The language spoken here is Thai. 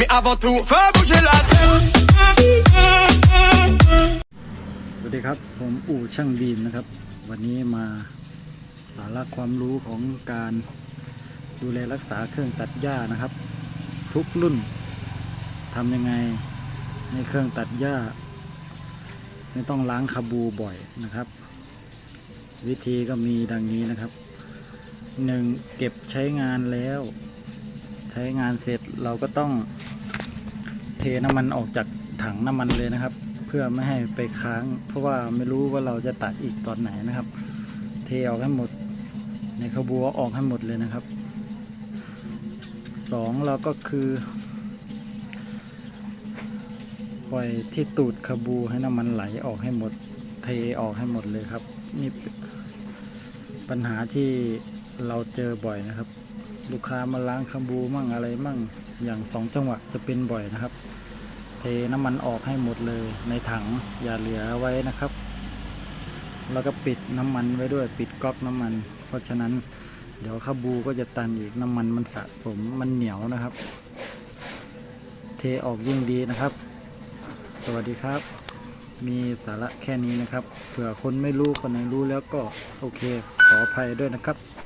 Mais avant tout, fais bouger la tête. สวัสดีครับ ผมอู่ช่างบีมนะครับ วันนี้มาสาระความรู้ของการดูแลรักษาเครื่องตัดหญ้านะครับ ทุกรุ่นทำยังไงในเครื่องตัดหญ้า ไม่ต้องล้างคาบูบ่อยนะครับ วิธีก็มีดังนี้นะครับหนึ่งเก็บใช้งานแล้ว ใช้งานเสร็จเราก็ต้องเทน้ำมันออกจากถังน้ำมันเลยนะครับ เพื่อไม่ให้ไปค้าง เพราะว่าไม่รู้ว่าเราจะตัดอีกตอนไหนนะครับ เทออกให้หมด ในขบัวออกให้หมดเลยนะครับสองเราก็คือปล่อยที่ตูดขบูให้น้ำมันไหลออกให้หมด เทออกให้หมดเลยครับ นี่ปัญหาที่เราเจอบ่อยนะครับ ลูกค้ามาล้างขบูมั่งอะไรมั่งอย่างสองจังหวะจะเป็นบ่อยนะครับ เทน้ำมันออกให้หมดเลยในถังอย่าเหลือไว้นะครับ แล้วก็ปิดน้ำมันไว้ด้วยปิดก๊อกน้ำมัน เพราะฉะนั้นเดี๋ยวขบูก็จะตันอีกน้ำมันมันสะสมมันเหนียวนะครับ เทออกยิ่งดีนะครับ สวัสดีครับ มีสาระแค่นี้นะครับเผื่อคนไม่รู้คนไหนรู้แล้วก็โอเคขออภัยด้วยนะครับ